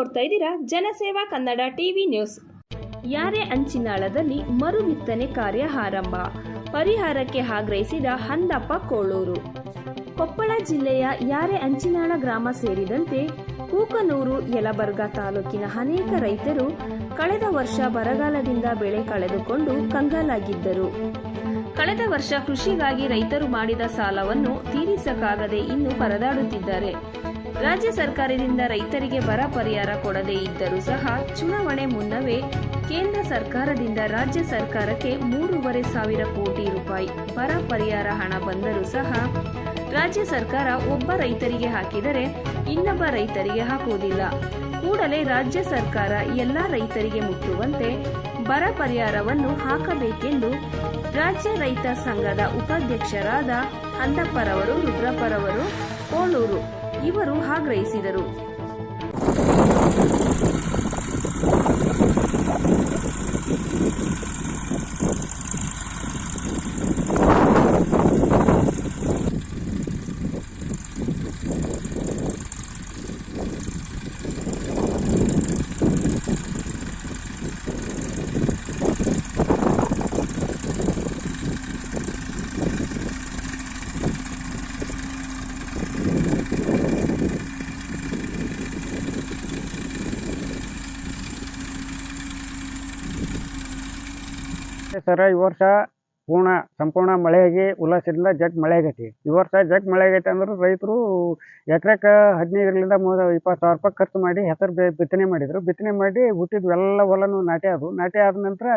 ನೋಡ್ತಾ ಇದ್ದೀರಾ? ಜನಸೇವಾ ಕನ್ನಡ ಟಿವಿ ನ್ಯೂಸ್. ಯಾರೇ ಅಂಚಿನಾಳದಲ್ಲಿ ಮರು ಬಿತ್ತನೆ ಕಾರ್ಯ ಆರಂಭ. ಪರಿಹಾರಕ್ಕೆ ಆಗ್ರಹಿಸಿದ ಹಂದಪ್ಪ ಕೋಳೂರು. ಕೊಪ್ಪಳ ಜಿಲ್ಲೆಯ ಯಾರೆ ಅಂಚಿನಾಳ ಗ್ರಾಮ ಸೇರಿದಂತೆ ಕೂಕನೂರು, ಯಲಬರ್ಗ ತಾಲೂಕಿನ ಅನೇಕ ರೈತರು ಕಳೆದ ವರ್ಷ ಬರಗಾಲದಿಂದ ಬೆಳೆ ಕಳೆದುಕೊಂಡು ಕಂಗಾಲಾಗಿದ್ದರು. ಕಳೆದ ವರ್ಷ ಕೃಷಿಗಾಗಿ ರೈತರು ಮಾಡಿದ ಸಾಲವನ್ನು ತೀರಿಸಕ್ಕಾಗದೆ ಇನ್ನು ಪರದಾಡುತ್ತಿದ್ದಾರೆ. ರಾಜ್ಯ ಸರ್ಕಾರದಿಂದ ರೈತರಿಗೆ ಬರ ಪರಿಹಾರ ಕೊಡದೇ ಇದ್ದರೂ ಸಹ ಚುನಾವಣೆ ಮುನ್ನವೇ ಕೇಂದ್ರ ಸರ್ಕಾರದಿಂದ ರಾಜ್ಯ ಸರ್ಕಾರಕ್ಕೆ ಮೂರುವರೆ ಸಾವಿರ ಕೋಟಿ ರೂಪಾಯಿ ಬರ ಪರಿಹಾರ ಹಣ ಬಂದರೂ ಸಹ ರಾಜ್ಯ ಸರ್ಕಾರ ಒಬ್ಬ ರೈತರಿಗೆ ಹಾಕಿದರೆ ಇನ್ನೊಬ್ಬ ರೈತರಿಗೆ ಹಾಕುವುದಿಲ್ಲ. ಕೂಡಲೇ ರಾಜ್ಯ ಸರ್ಕಾರ ಎಲ್ಲ ರೈತರಿಗೆ ಮುಟ್ಟುವಂತೆ ಬರ ಪರಿಹಾರವನ್ನು ಹಾಕಬೇಕೆಂದು ರಾಜ್ಯ ರೈತ ಸಂಘದ ಉಪಾಧ್ಯಕ್ಷರಾದ ಹಂದಪ್ಪರವರು, ರುದ್ರಪ್ಪರವರು, ಕೋಳೂರು ಇವರು ಆಗ್ರಹಿಸಿದರು ಸರ, ಈ ವರ್ಷ ಪೂರ್ಣ, ಸಂಪೂರ್ಣ ಮಳೆಯಾಗಿ ಉಲ್ಲಾಸದಿಂದ ಜಗ್ ಮಳೆ ಆಗೈತಿ ಈ ವರ್ಷ ಜಗ್ ಮಳೆ ಆಗೈತಿ ಅಂದ್ರೆ ರೈತರು ಎಕರೆಕ ಹದಿನೈದರಿಂದ ಮೂವತ್ತು, ಇಪ್ಪತ್ತು ಸಾವಿರ ರೂಪಾಯಿ ಖರ್ಚು ಮಾಡಿ ಹೆಸರು ಬಿತ್ತನೆ ಮಾಡಿದ್ರು. ಬಿತ್ತನೆ ಮಾಡಿ ಹುಟ್ಟಿದ್ವು ಎಲ್ಲ ಹೊಲನು ನಾಟಿ ಆದವು. ನಾಟಿ ಆದ ನಂತರ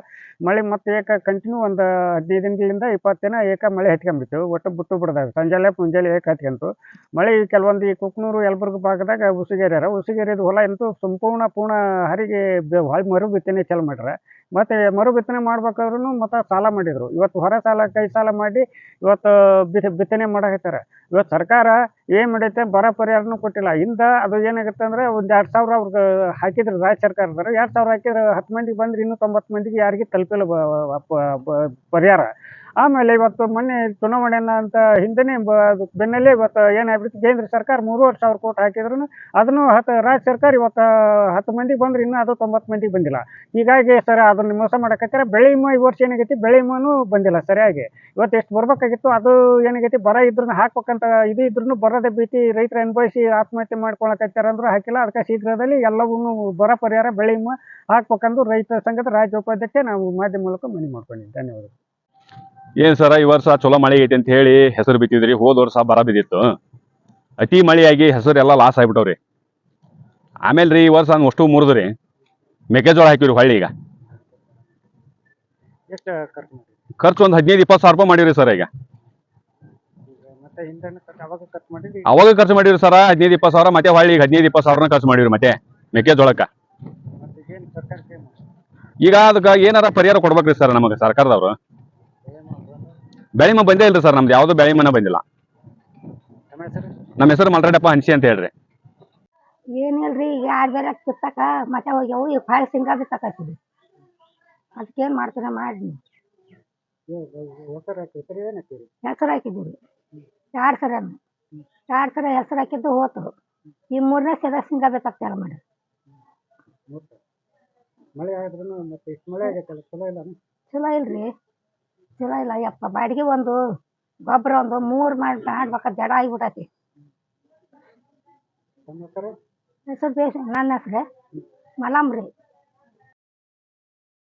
ಮಳೆ ಮತ್ತೆ ಏಕ ಕಂಟಿನ್ಯೂ ಒಂದು ಹದಿನೈದು ದಿನಗಳಿಂದ ಇಪ್ಪತ್ತು ದಿನ ಏಕ ಮಳೆ ಹತ್ಕೊಂಡ್ಬಿಟ್ಟು ಒಟ್ಟು ಬಿಟ್ಟು ಬಿಡ್ದಾಗ ಸಂಜಾಲೆ ಮುಂಜಾನೆ ಏಕ ಹತ್ಕೊಂತು ಮಳೆ ಕೆಲವೊಂದು ಈ ಕುಕ್ನೂರು, ಯಲಬುರ್ಗ ಭಾಗದಾಗ ಉಸುಗೇರ್ಯಾರ ಉಸುಗೇರಿದ ಹೊಲ ಅಂತೂ ಸಂಪೂರ್ಣ ಪೂರ್ಣ ಹರಿಗೆ ಹೊಳ್ ಮರು ಬಿತ್ತನೆ ಚಾಲು ಮಾಡ್ಯಾರ. ಮತ್ತೆ ಮರು ಬಿತ್ತನೆ ಮಾಡ್ಬೇಕಾದ್ರೂ ಮತ್ತೆ ಸಾಲ ಮಾಡಿದ್ರು. ಇವತ್ತು ಹೊರ ಸಾಲ, ಕೈ ಸಾಲ ಮಾಡಿ ಇವತ್ತು ಬಿತ್, ಬಿತ್ತನೆ ಮಾಡಕತ್ತಾರೆ. ಇವತ್ತು ಸರ್ಕಾರ ಏನು ಮಾಡೈತೆ, ಬರ ಪರಿಹಾರನೂ ಕೊಟ್ಟಿಲ್ಲ. ಹಿಂದ ಅದು ಏನಾಗುತ್ತೆ ಅಂದ್ರೆ ಒಂದು ಎರಡು ಸಾವಿರ ಅವ್ರಿಗೆ ಹಾಕಿದ್ರು ರಾಜ್ಯ ಸರ್ಕಾರದವರು. ಎರಡು ಸಾವಿರ ಹಾಕಿದ್ರೆ ಹತ್ತು ಮಂದಿಗೆ ಬಂದ್ರೆ ಇನ್ನೂ ತೊಂಬತ್ತು ಮಂದಿಗೆ ಯಾರಿಗೆ ತಲುಪಿಲ್ಲ ಪರಿಹಾರ. ಆಮೇಲೆ ಇವತ್ತು ಮೊನ್ನೆ ಚುನಾವಣೆ ಅಂತ ಹಿಂದೆನೇ ಬೆನ್ನಲ್ಲೇ ಇವತ್ತು ಏನಾಗ್ಬಿಟ್ಟು ಕೇಂದ್ರ ಸರ್ಕಾರ ಮೂರುವರೆ ಸಾವಿರ ಕೋಟಿ ಹಾಕಿದ್ರು ಅದನ್ನು ಹತ್ತು ರಾಜ್ಯ ಸರ್ಕಾರ ಇವತ್ತು ಹತ್ತು ಮಂದಿಗೆ ಬಂದ್ರೆ, ಇನ್ನೂ ಅದು ತೊಂಬತ್ತು ಮಂದಿಗೆ ಬಂದಿಲ್ಲ. ಹೀಗಾಗಿ ಸರ್ ಅದನ್ನ ಮೋಸ ಮಾಡಕತ್ತಾರೆ. ಬೆಳೆ ವಿಮೆ ಈ ವರ್ಷ ಏನಾಗೈತಿ? ಬೆಳೆ ವಿಮೆನೂ ಬಂದಿಲ್ಲ ಸರಿಯಾಗಿ. ಇವತ್ತು ಎಷ್ಟು ಬರಬೇಕಾಗಿತ್ತು? ಅದು ಏನಾಗೈತಿ? ಬರ ಇದ್ರೂ ಹಾಕ್ಬೇಕಂತ ಇದು ಇದ್ರೂ ಬರದ ಭೀತಿ ರೈತರು ಅನುಭವಿಸಿ ಆತ್ಮಹತ್ಯೆ ಮಾಡ್ಕೊಳಕತ್ತಾರ ಅಂದ್ರೆ ಹಾಕಿಲ್ಲ. ಅದಕ್ಕೆ ಶೀಘ್ರದಲ್ಲಿ ಎಲ್ಲವೂ ಬರ ಪರಿಹಾರ, ಬೆಳೆ ವಿಮೆ ಹಾಕ್ಬೇಕಂದು ರೈತ ಸಂಘದ ರಾಜ್ಯ ಉಪಾಧ್ಯಕ್ಷ ನಾವು ಮಾಧ್ಯಮ ಮೂಲಕ ಮನವಿ ಮಾಡ್ಕೊಂಡಿದ್ದೀವಿ. ಧನ್ಯವಾದ ಏನ್ ಸರ ಈ ವರ್ಷ ಚಲೋ ಮಳೆ ಐತಿ ಅಂತ ಹೇಳಿ ಹೆಸರು ಬಿತ್ತಿದ್ರಿ ಹೋದ ವರ್ಷ ಬರ ಬಿದ್ದಿತ್ತು. ಅತಿ ಮಳೆಯಾಗಿ ಹೆಸರು ಎಲ್ಲ ಲಾಸ್ ಆಗ್ಬಿಟ್ಟವ್ರಿ. ಆಮೇಲೆ ರೀ ಈ ವರ್ಷ ನಾನು ಅಷ್ಟು ಮುರಿದ್ರಿ. ಮೆಕ್ಕೆಜೋಳ ಹಾಕಿವ್ರಿ ಹೊಳ್ಳಿ ಈಗ. ಖರ್ಚು ಒಂದು ಹದಿನೈದು ಇಪ್ಪತ್ತು ಸಾವಿರ ರೂಪಾಯಿ ಮಾಡಿವ್ರಿ ಸರ್ ಈಗ. ಅವಾಗ ಖರ್ಚು ಮಾಡಿವ್ರಿ ಸರ ಹದಿನೈದು ಇಪ್ಪತ್ತು ಸಾವಿರ ಮತ್ತೆ ಹೊಳ್ಳಿ ಈಗ ಹದಿನೈದು ಇಪ್ಪತ್ತು ಸಾವಿರನ ಖರ್ಚು ಮಾಡಿವ್ರಿ ಮತ್ತೆ ಮೆಕ್ಕೆಜೋಳಕ್ಕ. ಈಗ ಅದಕ್ಕೆ ಏನಾರ ಪರಿಹಾರ ಕೊಡ್ಬೇಕ್ರಿ ಸರ್ ನಮಗೆ ಸರ್ಕಾರದವ್ರು. ಬೆಳೆ ಮನೆ ಬಂದೇ ಇಲ್ರಿ ಸರ್ ನಮ್ದು ಯಾವ್ದು ಬೆಳಿಮನ ಮನೆ ಬಂದಿಲ್ಲ. ನಮ್ಮ ಹೆಸರು? ಮಲ್ರಡಪ್ಪ ಹನ್ಸಿ ಅಂತ ಹೇಳ್ರಿ. ಏನಿಲ್ರಿ ಈಗ ಯಾರು ಬೇರೆ ಕಿತ್ತಾಕ ಮತ್ತೆ ಹೋಗ್ಯಾವು ಈಗ ಫಾಲ್ ಸಿಂಗ ಬಿತ್ತಕತ್ತಿದ್ವಿ ಅದಕ್ಕೇನು ಮಾಡ್ತೀರ ಮಾಡಿ ಹೊಸರು ಹಾಕಿದ್ದೀವಿ ಎರಡು ಸರ ಎರಡು ಸರ ಹೆಸರು ಹಾಕಿದ್ದು ಹೋತು. ಈ ಮೂರನೇ ಸಲ ಸಿಂಗ ಬೇಕಾಗ್ತಾರ ಮಾಡಿ ಮಳೆ ಆದ್ರೂ ಮತ್ತೆ ಇಷ್ಟು ಮಳೆ ಆಗೈತಲ್ಲ ಚಲೋ ಇಲ್ಲ ಚಲೋ ಇಲ್ರಿ. ಚಲೋ ಇಲ್ಲ ಯಪ್ಪ ಬಾಡಿಗೆ ಒಂದು ಗೊಬ್ಬರ ಒಂದು ಮೂರು ಮಾಡಿ ಮಾಡ್ಬೇಕ ಜಡ ಆಗಿಬಿಟ್ಟತಿ ಹೆಸರು? ಬೇಸ್ ನನ್ನ ಹೆಸ್ರು ಮಲಮ್ ರೀ